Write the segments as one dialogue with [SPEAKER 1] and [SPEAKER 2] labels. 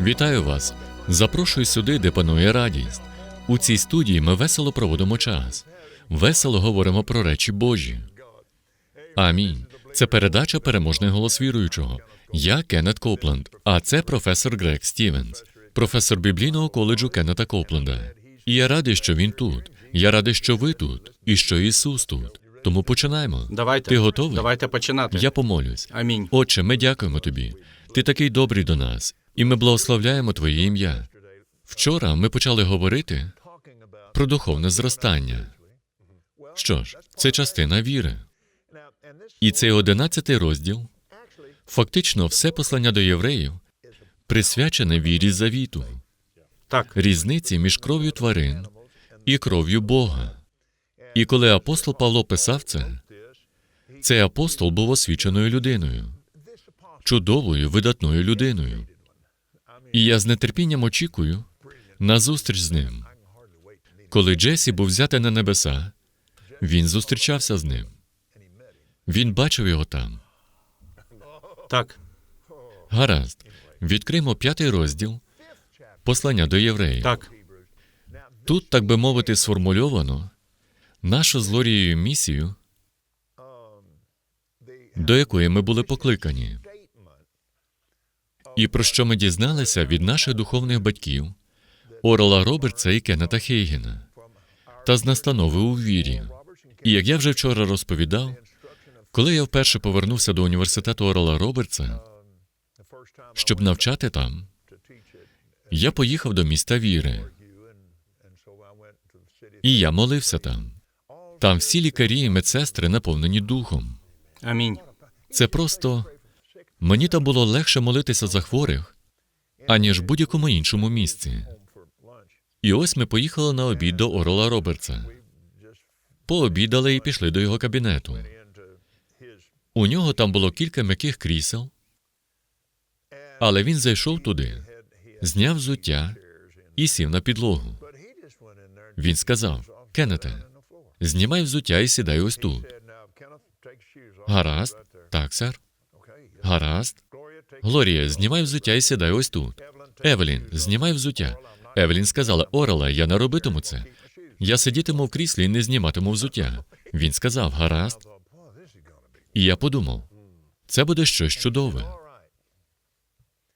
[SPEAKER 1] Вітаю вас! Запрошую сюди, де панує радість. У цій студії ми весело проводимо час. Весело говоримо про речі Божі. Амінь. Це передача Переможний голос віруючого. Я Кеннет Копленд, а це професор Грег Стівенс, професор біблійного коледжу Кеннета Копленда. І я радий, що він тут. Я радий, що ви тут, і що Ісус тут. Тому починаємо.
[SPEAKER 2] Давайте.
[SPEAKER 1] Ти готовий?
[SPEAKER 2] Давайте починати.
[SPEAKER 1] Я помолюсь.
[SPEAKER 2] Амінь.
[SPEAKER 1] Отче, ми дякуємо тобі. Ти такий добрий до нас, і ми благословляємо Твоє ім'я. Вчора ми почали говорити про духовне зростання. Що ж, це частина віри. І цей одинадцятий розділ фактично все послання до євреїв присвячене вірі завіту,
[SPEAKER 2] Так,
[SPEAKER 1] різниці між кров'ю тварин і кров'ю Бога. І коли апостол Павло писав це, цей апостол був освіченою людиною, чудовою, видатною людиною. І я з нетерпінням очікую на зустріч з ним. Коли Джесі був взятий на небеса, він зустрічався з ним. Він бачив його там.
[SPEAKER 2] так,
[SPEAKER 1] Гаразд, відкримо п'ятий розділ послання до євреїв.
[SPEAKER 2] так.
[SPEAKER 1] Тут, так би мовити, сформульовано нашу з Лорією місію, до якої ми були покликані, і про що ми дізналися від наших духовних батьків Орела Робертса і Кеннета Хейгена, та з настанови у вірі. І як я вже вчора розповідав, коли я вперше повернувся до університету Орела Робертса, щоб навчати там, я поїхав до міста віри. І я молився там. Там всі лікарі і медсестри наповнені духом.
[SPEAKER 2] Амінь.
[SPEAKER 1] Це просто мені там було легше молитися за хворих, аніж в будь-якому іншому місці. І ось ми поїхали на обід до Орола Робертса. Пообідали і пішли до його кабінету. У нього там було кілька м'яких крісел, але він зайшов туди, зняв взуття і сів на підлогу. Він сказав: Кеннете, знімай взуття і сідай ось тут. Гаразд, так, сер. Гаразд. Глорія, знімай взуття і сідай ось тут. Евелін, знімай взуття. Евелін сказала: Орела, я не робитиму це. Я сидітиму в кріслі і не зніматиму взуття. Він сказав: гаразд. І я подумав, це буде щось чудове.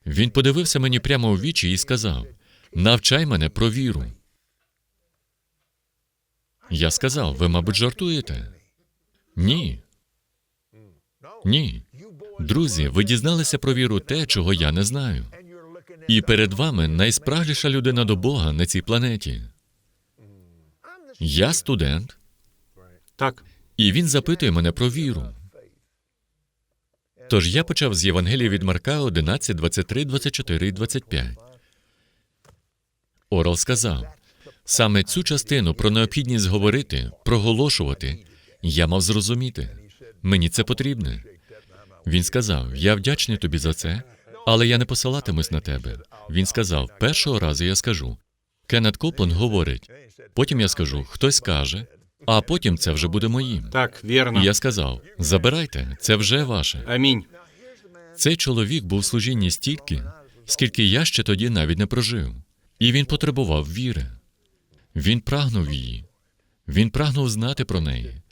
[SPEAKER 1] Він подивився мені прямо у вічі і сказав: навчай мене про віру. Я сказав: ви, мабуть, жартуєте? Ні. Ні. Друзі, ви дізналися про віру те, чого я не знаю. І перед вами найспрагліша людина до Бога на цій планеті. Я студент,
[SPEAKER 2] Так,
[SPEAKER 1] і він запитує мене про віру. Тож я почав з Євангелія від Марка 11, 23, 24 і 25. Орел сказав: саме цю частину про необхідність говорити, проголошувати, я мав зрозуміти. Мені це потрібне. Він сказав: Я вдячний тобі за це, але я не посилатимусь на тебе. Він сказав: першого разу я скажу. Кеннет Коплен говорить. Потім я скажу, хтось каже, а потім це вже буде моїм.
[SPEAKER 2] Так, вірно.
[SPEAKER 1] І я сказав: забирайте, це вже ваше.
[SPEAKER 2] Амінь.
[SPEAKER 1] Цей чоловік був в служінні стільки, скільки я ще тоді навіть не прожив. І він потребував віри. Він прагнув її. Він прагнув знати про неї.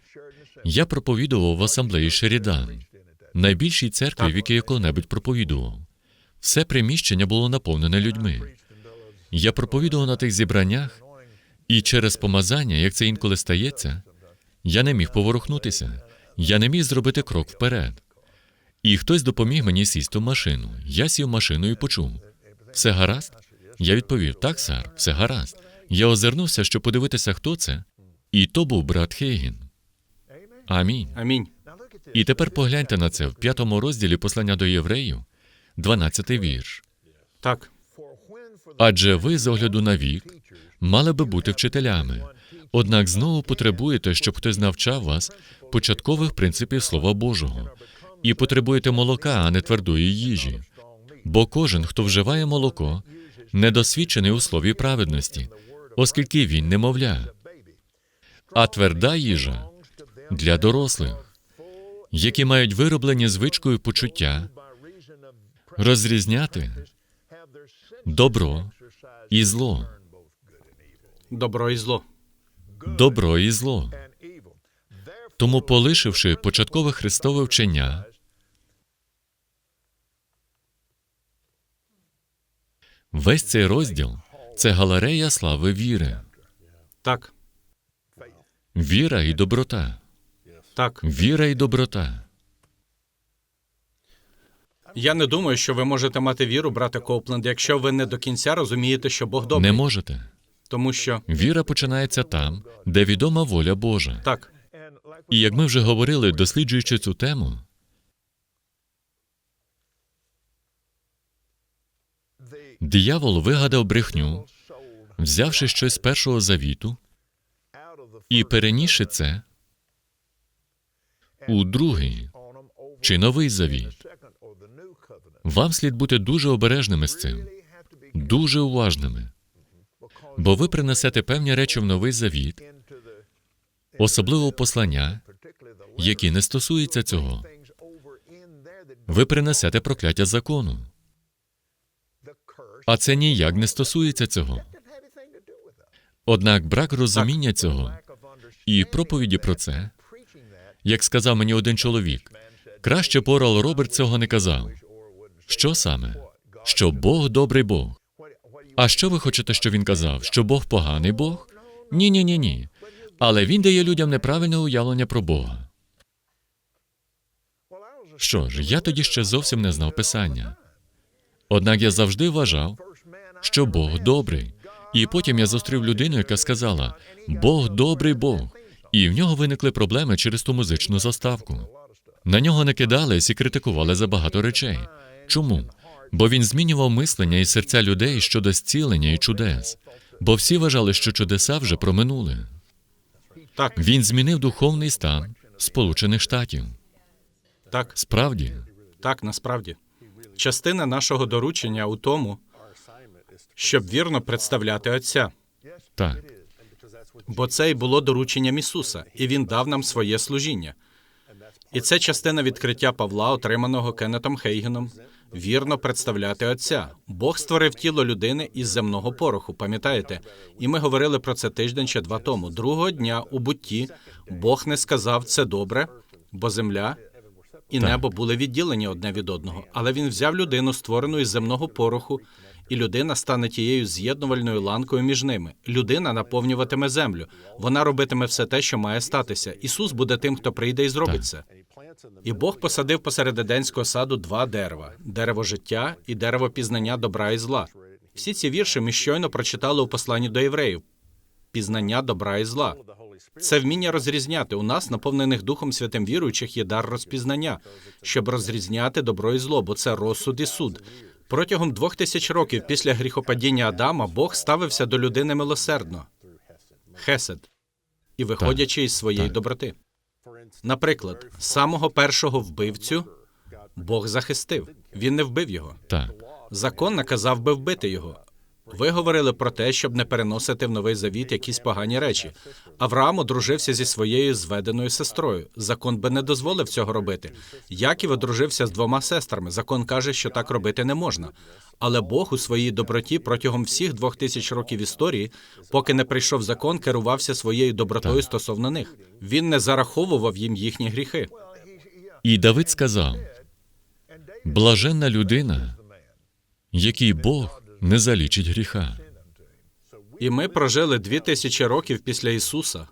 [SPEAKER 1] Я проповідував в асамблеї Шерідан, найбільшій церкві, в якій я коли-небудь проповідував. Все приміщення було наповнене людьми. Я проповідував на тих зібраннях, і через помазання, як це інколи стається, я не міг поворухнутися. Я не міг зробити крок вперед. І хтось допоміг мені сісти в машину. Я сів в машину і почув. Все гаразд? Я відповів: так, сер, все гаразд. Я озирнувся, щоб подивитися, хто це, і то був брат Хейгін. Амінь.
[SPEAKER 2] Амінь.
[SPEAKER 1] І тепер погляньте на це в п'ятому розділі послання до євреїв, 12 вірш.
[SPEAKER 2] Так.
[SPEAKER 1] Адже ви, з огляду на вік, мали би бути вчителями. Однак знову потребуєте, щоб хтось навчав вас початкових принципів Слова Божого, і потребуєте молока, а не твердої їжі. Бо кожен, хто вживає молоко, недосвідчений у слові праведності, оскільки він немовля. А тверда їжа для дорослих, які мають вироблені звичкою почуття, розрізняти добро і зло,
[SPEAKER 2] Добро і зло.
[SPEAKER 1] добро і зло. Тому, полишивши початкове Христове вчення, весь цей розділ це галерея слави віри,
[SPEAKER 2] Так.
[SPEAKER 1] віра і доброта,
[SPEAKER 2] Так.
[SPEAKER 1] віра і доброта.
[SPEAKER 2] Я не думаю, що ви можете мати віру, брате Коупленд, якщо ви не до кінця розумієте, що Бог добрий.
[SPEAKER 1] Не можете.
[SPEAKER 2] Тому що
[SPEAKER 1] Віра починається там, де відома воля Божа.
[SPEAKER 2] так,
[SPEAKER 1] І як ми вже говорили, досліджуючи цю тему, диявол вигадав брехню, взявши щось з першого завіту і перенісши це у другий чи новий завіт. Вам слід бути дуже обережними з цим, дуже уважними, бо ви принесете певні речі в новий завіт, особливо послання, які не стосуються цього. Ви принесете прокляття закону, а це ніяк не стосується цього. Однак брак розуміння цього і проповіді про це, як сказав мені один чоловік, краще Порал Роберт цього не казав. Що саме? Що Бог добрий Бог. А що ви хочете, що він казав? Що Бог поганий Бог? Ні, ні, ні, ні. Але він дає людям неправильне уявлення про Бога. Що ж, я тоді ще зовсім не знав писання. Однак я завжди вважав, що Бог добрий. І потім я зустрів людину, яка сказала: Бог добрий Бог. І в нього виникли проблеми через ту музичну заставку. На нього не кидались і критикували за багато речей. Чому? Бо він змінював мислення і серця людей щодо зцілення і чудес. Бо всі вважали, що чудеса вже проминули.
[SPEAKER 2] так,
[SPEAKER 1] Він змінив духовний стан Сполучених Штатів.
[SPEAKER 2] так,
[SPEAKER 1] Справді,
[SPEAKER 2] так, насправді. Частина нашого доручення у тому, щоб вірно представляти Отця.
[SPEAKER 1] так,
[SPEAKER 2] Бо це й було дорученням Ісуса, і Він дав нам своє служіння. І це частина відкриття Павла, отриманого Кеннетом Хейгеном, вірно представляти Отця. Бог створив тіло людини із земного пороху, пам'ятаєте? І ми говорили про це тиждень чи два тому. Другого дня у бутті Бог не сказав це добре, бо земля і
[SPEAKER 1] Так.
[SPEAKER 2] небо були відділені одне від одного. Але він взяв людину, створену із земного пороху, і людина стане тією з'єднувальною ланкою між ними. Людина наповнюватиме землю. Вона робитиме все те, що має статися. Ісус буде тим, хто прийде і зробить це. І Бог посадив посеред Едемського саду два дерева: дерево життя і дерево пізнання добра і зла. Всі ці вірші ми щойно прочитали у посланні до євреїв. Пізнання добра і зла. Це вміння розрізняти. У нас, наповнених Духом Святим віруючих, є дар розпізнання, щоб розрізняти добро і зло, бо це розсуд і суд. Протягом двох тисяч років після гріхопадіння Адама Бог ставився до людини милосердно. Хесед. І виходячи із своєї
[SPEAKER 1] Так.
[SPEAKER 2] доброти. Наприклад, самого першого вбивцю Бог захистив. Він не вбив його.
[SPEAKER 1] так,
[SPEAKER 2] Закон наказав би вбити його. Ви говорили про те, щоб не переносити в новий завіт якісь погані речі. Авраам одружився зі своєю зведеною сестрою. Закон би не дозволив цього робити. Яків одружився з двома сестрами. Закон каже, що так робити не можна. Але Бог у своїй доброті протягом всіх двох тисяч років історії, поки не прийшов закон, керувався своєю добротою стосовно них. Він не зараховував їм їхні гріхи.
[SPEAKER 1] І Давид сказав: блаженна людина, який Бог не залічить гріха.
[SPEAKER 2] І ми прожили дві тисячі років після Ісуса,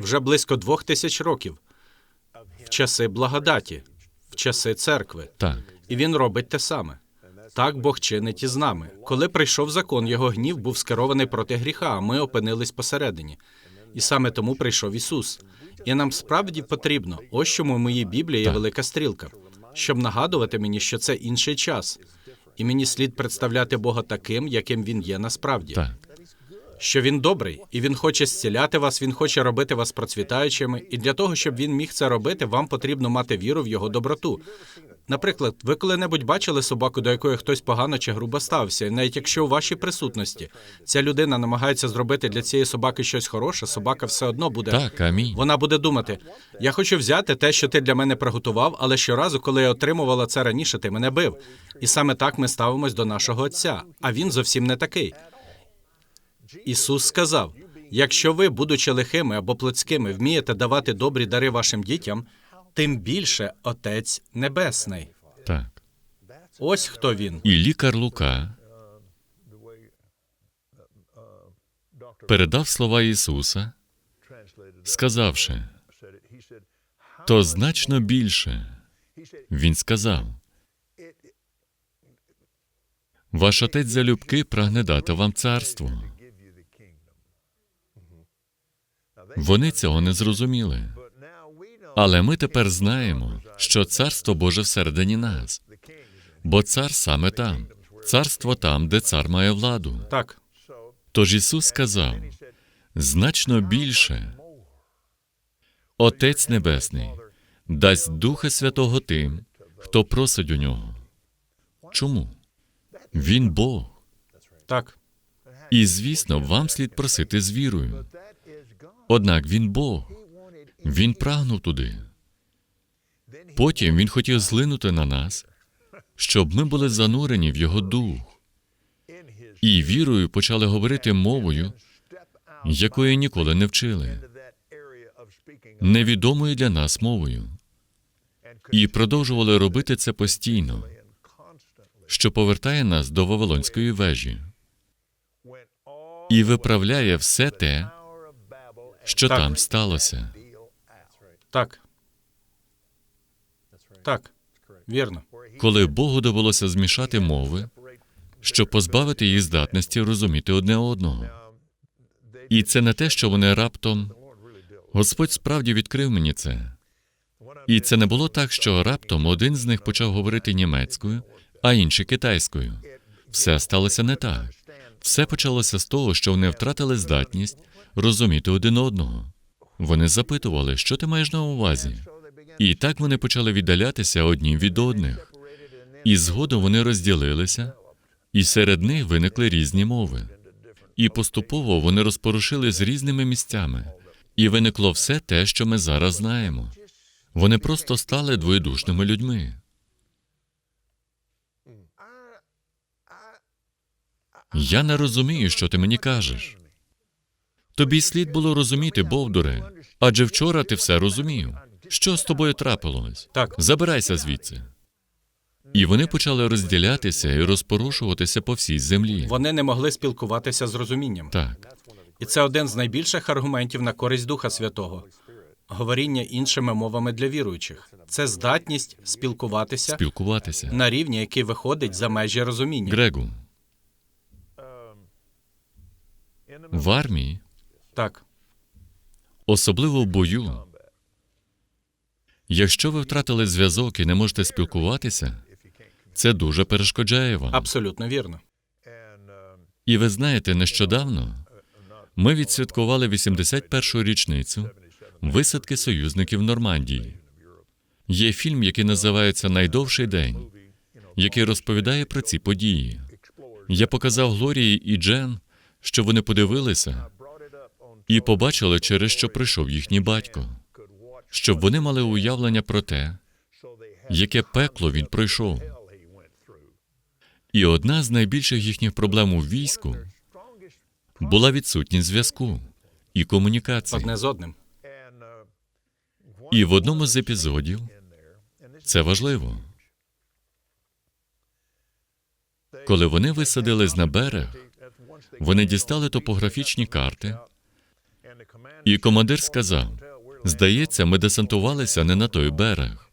[SPEAKER 2] вже близько двох тисяч років, в часи благодаті, в часи церкви.
[SPEAKER 1] Так,
[SPEAKER 2] І він робить те саме. Так Бог чинить і з нами. Коли прийшов закон, його гнів був скерований проти гріха, а ми опинились посередині. І саме тому прийшов Ісус. І нам справді потрібно, ось чому в моїй Біблії є велика стрілка, щоб нагадувати мені, що це інший час, і мені слід представляти Бога таким, яким він є насправді
[SPEAKER 1] так,
[SPEAKER 2] що він добрий, і він хоче зціляти вас, він хоче робити вас процвітаючими. І для того, щоб він міг це робити, вам потрібно мати віру в його доброту. Наприклад, ви коли-небудь бачили собаку, до якої хтось погано чи грубо стався, і навіть якщо у вашій присутності ця людина намагається зробити для цієї собаки щось хороше, собака все одно буде.
[SPEAKER 1] так, амінь.
[SPEAKER 2] Вона буде думати: я хочу взяти те, що ти для мене приготував, але щоразу, коли я отримувала це раніше, ти мене бив. І саме так ми ставимось до нашого отця. А він зовсім не такий. Ісус сказав: якщо ви, будучи лихими або плотськими, вмієте давати добрі дари вашим дітям, тим більше Отець Небесний.
[SPEAKER 1] Так.
[SPEAKER 2] Ось хто він.
[SPEAKER 1] І лікар Лука передав слова Ісуса, сказавши, то значно більше. Він сказав, ваш отець залюбки прагне дати вам царство. Вони цього не зрозуміли. Але ми тепер знаємо, що царство Боже всередині нас, бо цар саме там, царство там, де цар має владу.
[SPEAKER 2] Так,
[SPEAKER 1] Тож Ісус сказав значно більше. Отець Небесний дасть Духа Святого тим, хто просить у нього. Чому? Він Бог.
[SPEAKER 2] так,
[SPEAKER 1] І, звісно, вам слід просити з вірою. Однак він Бог. Він прагнув туди. Потім він хотів злинути на нас, щоб ми були занурені в його дух і вірою почали говорити мовою, якої ніколи не вчили, невідомою для нас мовою, і продовжували робити це постійно, що повертає нас до Вавилонської вежі і виправляє все те, що
[SPEAKER 2] Так.
[SPEAKER 1] там сталося.
[SPEAKER 2] Так. Так, вірно.
[SPEAKER 1] Коли Богу довелося змішати мови, щоб позбавити їх здатності розуміти одне одного. І це не те, що вони раптом. Господь справді відкрив мені це. І це не було так, що раптом один з них почав говорити німецькою, а інший китайською. Все сталося не так. Все почалося з того, що вони втратили здатність розуміти один одного. Вони запитували, що ти маєш на увазі. І так вони почали віддалятися одні від одних. І згодом вони розділилися, і серед них виникли різні мови. І поступово вони розпорушили з різними місцями, і виникло все те, що ми зараз знаємо. Вони просто стали двоєдушними людьми. Я не розумію, що ти мені кажеш. Тобі слід було розуміти, Бовдуре, адже вчора ти все розумів. Що з тобою трапилось?
[SPEAKER 2] Так.
[SPEAKER 1] Забирайся звідси. І вони почали розділятися і розпорушуватися по всій землі.
[SPEAKER 2] Вони не могли спілкуватися з розумінням.
[SPEAKER 1] Так,
[SPEAKER 2] І це один з найбільших аргументів на користь Духа Святого. Говоріння іншими мовами для віруючих. Це здатність спілкуватися
[SPEAKER 1] спілкуватися.
[SPEAKER 2] на рівні, який виходить за межі розуміння.
[SPEAKER 1] Грегу, в армії,
[SPEAKER 2] Так,
[SPEAKER 1] особливо в бою, якщо ви втратили зв'язок і не можете спілкуватися, це дуже перешкоджає вам.
[SPEAKER 2] абсолютно вірно.
[SPEAKER 1] І ви знаєте, нещодавно ми відсвяткували 81-ю річницю висадки союзників Нормандії. Є фільм, який називається Найдовший день, який розповідає про ці події. Я показав Глорії і Джен, що вони подивилися і побачили, через що прийшов їхній батько, щоб вони мали уявлення про те, яке пекло він пройшов. І одна з найбільших їхніх проблем у війську була відсутність зв'язку і комунікації.
[SPEAKER 2] Одне з одним.
[SPEAKER 1] І в одному з епізодів це важливо. Коли вони висадились на берег, вони дістали топографічні карти, і командир сказав: Здається, ми десантувалися не на той берег.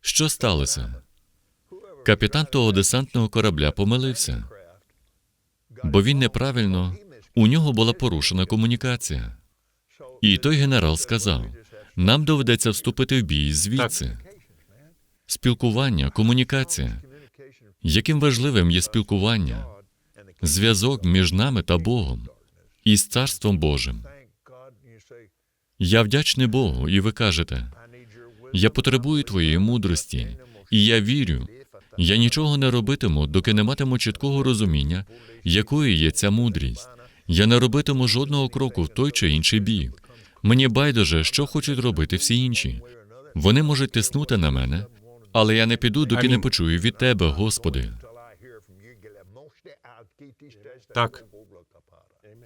[SPEAKER 1] Що сталося? Капітан того десантного корабля помилився, бо він неправильно, у нього була порушена комунікація. І той генерал сказав: нам доведеться вступити в бій звідси. Спілкування, комунікація. Яким важливим є спілкування, зв'язок між нами та Богом і з Царством Божим. Я вдячний Богу, і ви кажете: я потребую твоєї мудрості, і я вірю. Я нічого не робитиму, доки не матиму чіткого розуміння, якою є ця мудрість. Я не робитиму жодного кроку в той чи інший бік. Мені байдуже, що хочуть робити всі інші. Вони можуть тиснути на мене, але я не піду, доки не почую від тебе, Господи.
[SPEAKER 2] Так.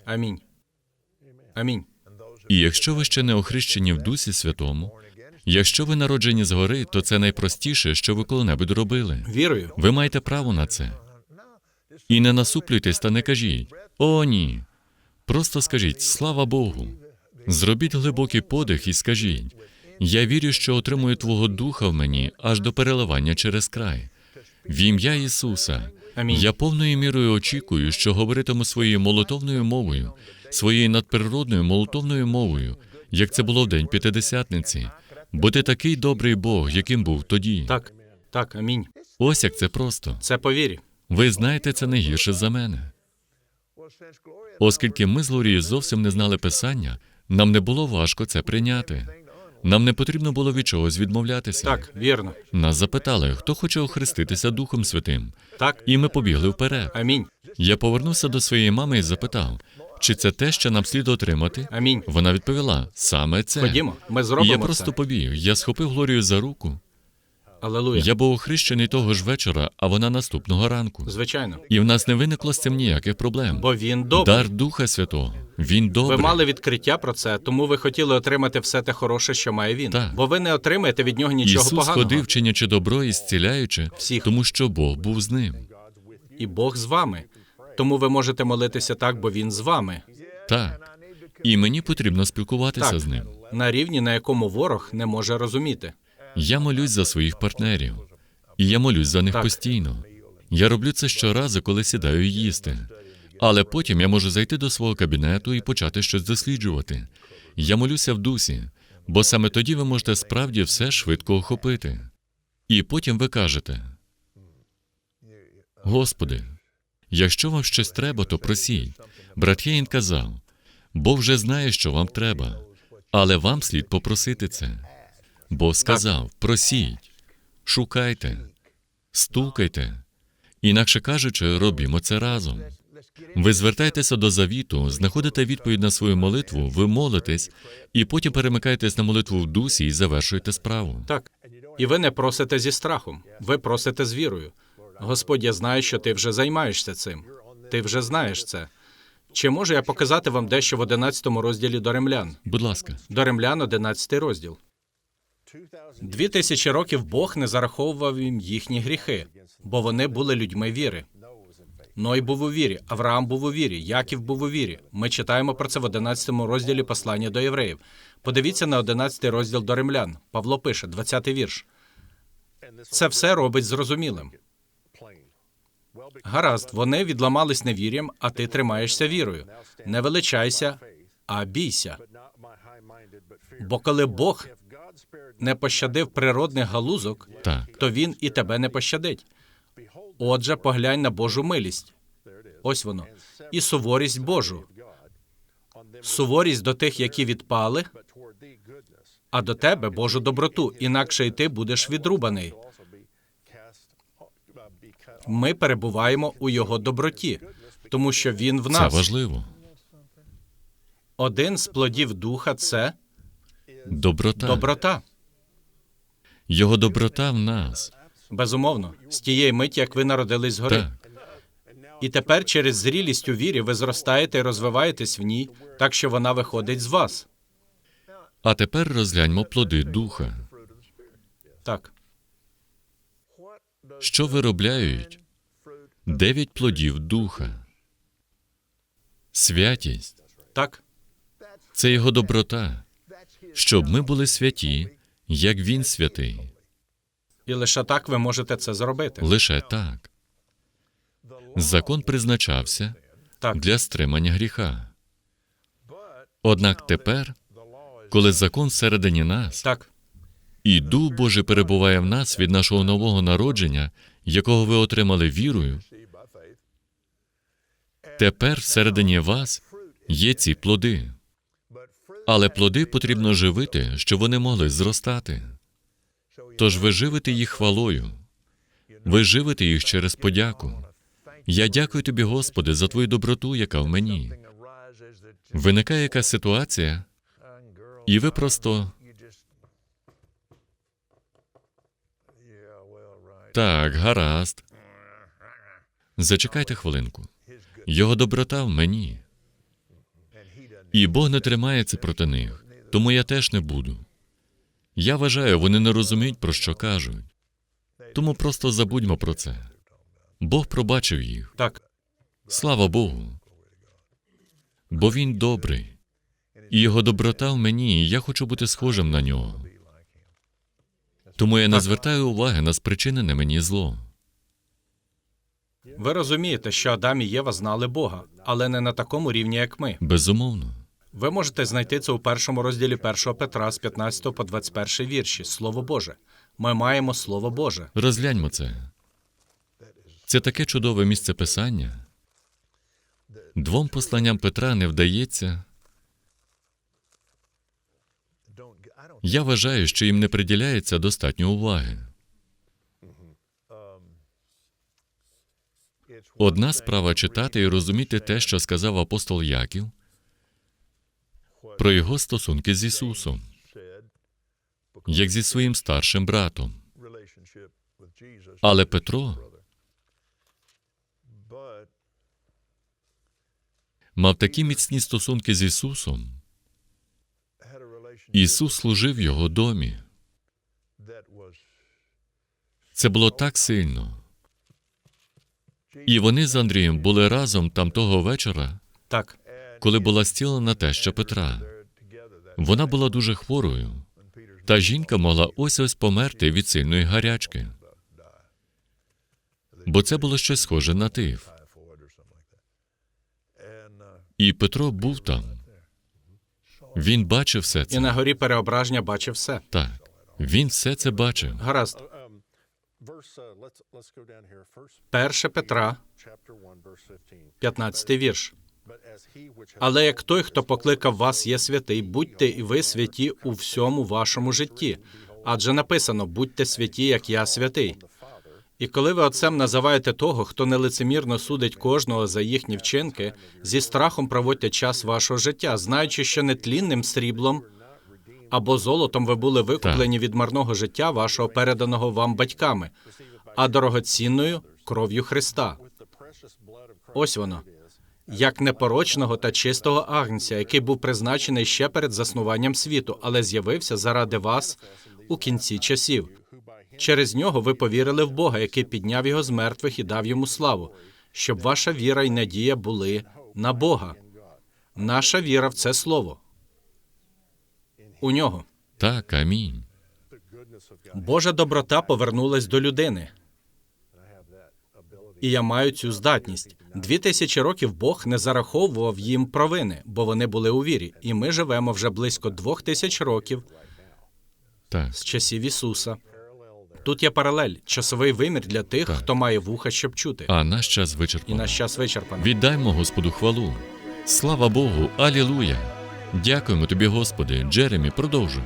[SPEAKER 2] Амінь. Амінь.
[SPEAKER 1] І якщо ви ще не охрещені в Дусі Святому, якщо ви народжені згори, то це найпростіше, що ви коли-небудь робили.
[SPEAKER 2] Вірую.
[SPEAKER 1] Ви маєте право на це. І не насуплюйтесь та не кажіть о, ні. Просто скажіть слава Богу. Зробіть глибокий подих і скажіть: Я вірю, що отримую Твого Духа в мені аж до переливання через край. В ім'я Ісуса.
[SPEAKER 2] Амінь.
[SPEAKER 1] Я повною мірою очікую, що говоритиму своєю молитовною мовою, своєю надприродною молитовною мовою, як це було в день П'ятидесятниці. Бо ти такий добрий Бог, яким був тоді.
[SPEAKER 2] Так. Так, амінь.
[SPEAKER 1] Ось як це просто.
[SPEAKER 2] Це по вірі.
[SPEAKER 1] Ви знаєте це не гірше за мене. Оскільки ми з Лорією зовсім не знали писання, нам не було важко це прийняти. Нам не потрібно було від чогось відмовлятися.
[SPEAKER 2] Так, вірно.
[SPEAKER 1] Нас запитали, хто хоче охреститися Духом Святим,
[SPEAKER 2] Так.
[SPEAKER 1] і ми побігли вперед.
[SPEAKER 2] Амінь.
[SPEAKER 1] Я повернувся до своєї мами і запитав, чи це те, що нам слід отримати.
[SPEAKER 2] Амінь.
[SPEAKER 1] Вона відповіла: саме це.
[SPEAKER 2] Ходімо, ми
[SPEAKER 1] І я просто
[SPEAKER 2] це.
[SPEAKER 1] побіг. Я схопив Глорію за руку.
[SPEAKER 2] Алелуя.
[SPEAKER 1] Я був охрещений того ж вечора, а вона наступного ранку.
[SPEAKER 2] Звичайно.
[SPEAKER 1] І в нас не виникло з цим ніяких проблем.
[SPEAKER 2] Бо він добрий.
[SPEAKER 1] Дар Духа Святого. Він
[SPEAKER 2] Ви мали відкриття про це, тому ви хотіли отримати все те хороше, що має він.
[SPEAKER 1] Так.
[SPEAKER 2] Бо ви не отримаєте від нього нічого
[SPEAKER 1] Ісус
[SPEAKER 2] поганого.
[SPEAKER 1] ходив, чинячи добро і зціляючи,
[SPEAKER 2] Всіх.
[SPEAKER 1] тому що Бог був з ним.
[SPEAKER 2] І Бог з вами. Тому ви можете молитися так, бо він з вами.
[SPEAKER 1] Так. І мені потрібно спілкуватися
[SPEAKER 2] Так.
[SPEAKER 1] з ним.
[SPEAKER 2] На рівні, на якому ворог не може розуміти.
[SPEAKER 1] Я молюсь за своїх партнерів, і я молюсь за них
[SPEAKER 2] Так.
[SPEAKER 1] постійно. Я роблю це щоразу, коли сідаю їсти. Але потім я можу зайти до свого кабінету і почати щось досліджувати. Я молюся в дусі, бо саме тоді ви можете справді все швидко охопити. І потім ви кажете: Господи, якщо вам щось треба, то просіть. Брат Єйн казав, Бог вже знає, що вам треба, але вам слід попросити це. Бог сказав: просіть, шукайте, стукайте. Інакше кажучи, робімо це разом. Ви звертаєтеся до завіту, знаходите відповідь на свою молитву, ви молитесь, і потім перемикаєтесь на молитву в дусі і завершуєте справу.
[SPEAKER 2] Так. І ви не просите зі страхом, ви просите з вірою. Господь, я знаю, що ти вже займаєшся цим. Ти вже знаєш це. Чи можу я показати вам дещо в 11 розділі до римлян?
[SPEAKER 1] Будь ласка,
[SPEAKER 2] До римлян 11 розділ. Дві тисячі років Бог не зараховував їм їхні гріхи, бо вони були людьми віри. Ной був у вірі, Авраам був у вірі, Яків був у вірі. Ми читаємо про це в 11 розділі послання до євреїв. Подивіться на 11 розділ до римлян. Павло пише, 20 вірш. Це все робить зрозумілим. Гаразд, вони відламались невір'ям, а ти тримаєшся вірою. Не величайся, а бійся. Бо коли Бог не пощадив природних галузок,
[SPEAKER 1] так.
[SPEAKER 2] то він і тебе не пощадить. Отже, поглянь на Божу милість. Ось воно. І суворість Божу. Суворість до тих, які відпали, а до тебе Божу доброту, інакше й ти будеш відрубаний. Ми перебуваємо у його доброті, тому що він в нас Це
[SPEAKER 1] важливо.
[SPEAKER 2] Один з плодів духа це
[SPEAKER 1] Доброта.
[SPEAKER 2] доброта.
[SPEAKER 1] Його доброта в нас.
[SPEAKER 2] Безумовно, з тієї миті, як ви народились згори.
[SPEAKER 1] Так.
[SPEAKER 2] І тепер через зрілість у вірі ви зростаєте і розвиваєтесь в ній, так що вона виходить з вас.
[SPEAKER 1] А тепер розгляньмо плоди духа.
[SPEAKER 2] Так,
[SPEAKER 1] Що виробляють дев'ять плодів духа? Святість
[SPEAKER 2] так,
[SPEAKER 1] це його доброта, щоб ми були святі, як він святий.
[SPEAKER 2] і лише так ви можете це зробити.
[SPEAKER 1] Лише так. Закон призначався
[SPEAKER 2] Так,
[SPEAKER 1] для стримання гріха. Однак тепер, коли закон всередині нас,
[SPEAKER 2] так,
[SPEAKER 1] і Дух Божий перебуває в нас від нашого нового народження, якого ви отримали вірою, тепер всередині вас є ці плоди. Але плоди потрібно живити, щоб вони могли зростати. Тож ви живите їх хвалою, ви живите їх через подяку. Я дякую тобі, Господи, за твою доброту, яка в мені. Виникає якась ситуація, і ви просто так, гаразд. Зачекайте хвилинку. Його доброта в мені. І Бог не тримається проти них, тому я теж не буду. Я вважаю, вони не розуміють, про що кажуть. Тому просто забудьмо про це. Бог пробачив їх.
[SPEAKER 2] так.
[SPEAKER 1] Слава Богу. Бо він добрий, і його доброта в мені, і я хочу бути схожим на нього. Тому я не звертаю уваги на спричинене мені зло.
[SPEAKER 2] Ви розумієте, що Адам і Єва знали Бога, але не на такому рівні, як ми.
[SPEAKER 1] Безумовно.
[SPEAKER 2] Ви можете знайти це у першому розділі 1 Петра з 15 по 21 вірші. Слово Боже. Ми маємо Слово Боже.
[SPEAKER 1] Розгляньмо це. Це таке чудове місце писання. Двом посланням Петра не вдається. Я вважаю, що їм не приділяється достатньо уваги. Одна справа читати і розуміти те, що сказав апостол Яків про його стосунки з Ісусом, як зі своїм старшим братом. Але Петро мав такі міцні стосунки з Ісусом. Ісус служив в його домі. Це було так сильно. І вони з Андрієм були разом там того вечора,
[SPEAKER 2] Так,
[SPEAKER 1] коли була стілена теща Петра. Вона була дуже хворою, та жінка могла ось ось померти від сильної гарячки. Бо це було щось схоже на тиф. І Петро був там. Він бачив все це.
[SPEAKER 2] і на горі переображення бачив все.
[SPEAKER 1] Так, він все це бачив.
[SPEAKER 2] Гаразд. 1 Петра,
[SPEAKER 3] chapter 1, verse 15.
[SPEAKER 2] 15 вірш. Але як той, хто покликав вас, є святий, будьте і ви святі у всьому вашому житті. Адже написано: будьте святі, як я святий. І коли ви отцем називаєте того, хто нелицемірно судить кожного за їхні вчинки, зі страхом проводьте час вашого життя, знаючи, що нетлінним сріблом або золотом ви були викуплені від марного життя вашого переданого вам батьками, а дорогоцінною кров'ю Христа. Ось воно. Як непорочного та чистого агнця, який був призначений ще перед заснуванням світу, але з'явився заради вас у кінці часів. Через нього ви повірили в Бога, який підняв його з мертвих і дав йому славу, щоб ваша віра й надія були на Бога. Наша віра в це слово. У нього.
[SPEAKER 1] Так, амінь.
[SPEAKER 2] Божа доброта повернулась до людини. І я маю цю здатність. Дві тисячі років Бог не зараховував їм провини, бо вони були у вірі. І ми живемо вже близько двох тисяч років
[SPEAKER 1] Так.
[SPEAKER 2] з часів Ісуса. Тут є паралель, часовий вимір для тих,
[SPEAKER 1] Так.
[SPEAKER 2] хто має вуха, щоб чути.
[SPEAKER 1] А наш час
[SPEAKER 2] І наш час вичерпано.
[SPEAKER 1] Віддаймо Господу хвалу. Слава Богу, Алілуя! Дякуємо тобі, Господи. Джеремі, продовжуй.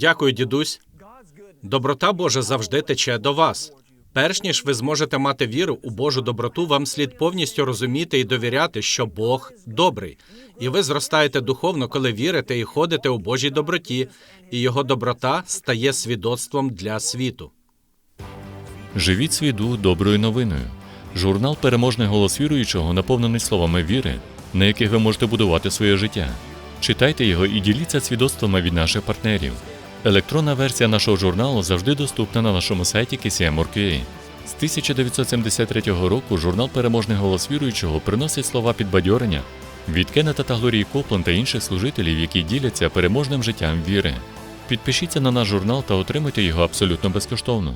[SPEAKER 2] Дякую, дідусь. Доброта Божа завжди тече до вас. Перш ніж ви зможете мати віру у Божу доброту, вам слід повністю розуміти і довіряти, що Бог добрий. І ви зростаєте духовно, коли вірите і ходите у Божій доброті, і його доброта стає свідоцтвом для світу.
[SPEAKER 1] Живіть свій доброю новиною. Журнал Переможний голос віруючого наповнений словами віри, на яких ви можете будувати своє життя. Читайте його і діліться свідоцтвами від наших партнерів. Електронна версія нашого журналу завжди доступна на нашому сайті KCM.org.ua. З 1973 року журнал Переможний голос віруючого приносить слова підбадьорення від Кеннета та Глорії Копланд та інших служителів, які діляться переможним життям віри. Підпишіться на наш журнал та отримуйте його абсолютно безкоштовно.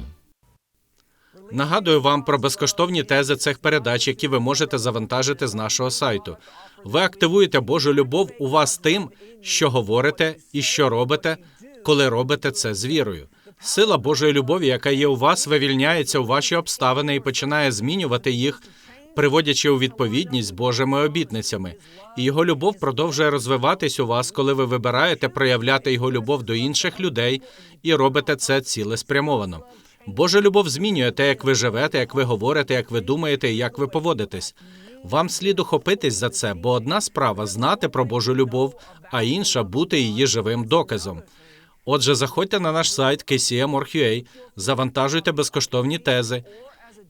[SPEAKER 2] Нагадую вам про безкоштовні тези цих передач, які ви можете завантажити з нашого сайту. Ви активуєте Божу любов у вас тим, що говорите і що робите, коли робите це з вірою. Сила Божої любові, яка є у вас, вивільняється у ваші обставини і починає змінювати їх, приводячи у відповідність Божими обітницями. І його любов продовжує розвиватись у вас, коли ви вибираєте проявляти його любов до інших людей і робите це цілеспрямовано. Божа любов змінює те, як ви живете, як ви говорите, як ви думаєте і як ви поводитесь. Вам слід ухопитись за це, бо одна справа знати про Божу любов, а інша бути її живим доказом. Отже, заходьте на наш сайт kcm.org.ua, завантажуйте безкоштовні тези,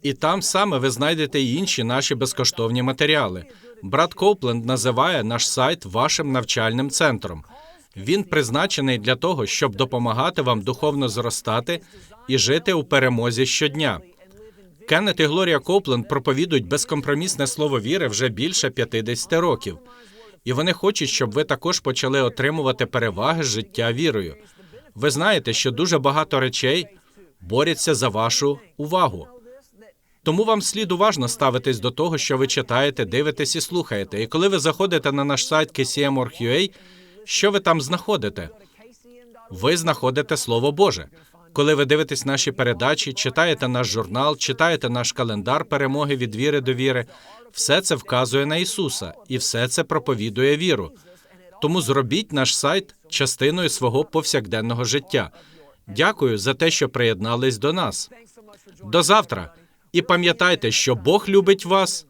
[SPEAKER 2] і там саме ви знайдете інші наші безкоштовні матеріали. Брат Копленд називає наш сайт вашим навчальним центром. Він призначений для того, щоб допомагати вам духовно зростати і жити у перемозі щодня. Кеннет і Глорія Копленд проповідують безкомпромісне слово віри вже більше 50 років, і вони хочуть, щоб ви також почали отримувати переваги з життя вірою. Ви знаєте, що дуже багато речей борються за вашу увагу. Тому вам слід уважно ставитись до того, що ви читаєте, дивитесь і слухаєте. І коли ви заходите на наш сайт kcm.org.ua, що ви там знаходите? Ви знаходите Слово Боже. Коли ви дивитесь наші передачі, читаєте наш журнал, читаєте наш календар перемоги від віри до віри, все це вказує на Ісуса, і все це проповідує віру. Тому зробіть наш сайт частиною свого повсякденного життя. Дякую за те, що приєднались до нас. До завтра. І пам'ятайте, що Бог любить вас,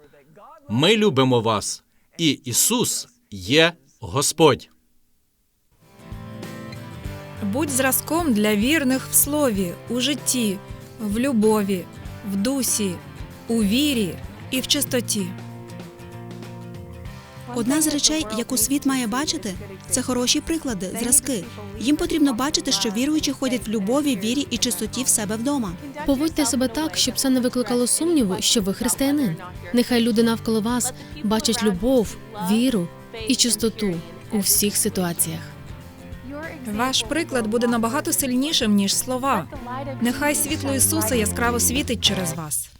[SPEAKER 2] ми любимо вас, і Ісус є Господь.
[SPEAKER 4] Будь зразком для вірних в слові, у житті, в любові, в дусі, у вірі і в чистоті.
[SPEAKER 5] Одна з речей, яку світ має бачити, це хороші приклади, зразки. Їм потрібно бачити, що віруючі ходять в любові, вірі і чистоті в себе вдома.
[SPEAKER 6] Поводьте себе так, щоб це не викликало сумніву, що ви християнин. Нехай люди навколо вас бачать любов, віру і чистоту у всіх ситуаціях.
[SPEAKER 4] Ваш приклад буде набагато сильнішим, ніж слова. Нехай світло Ісуса яскраво світить через вас.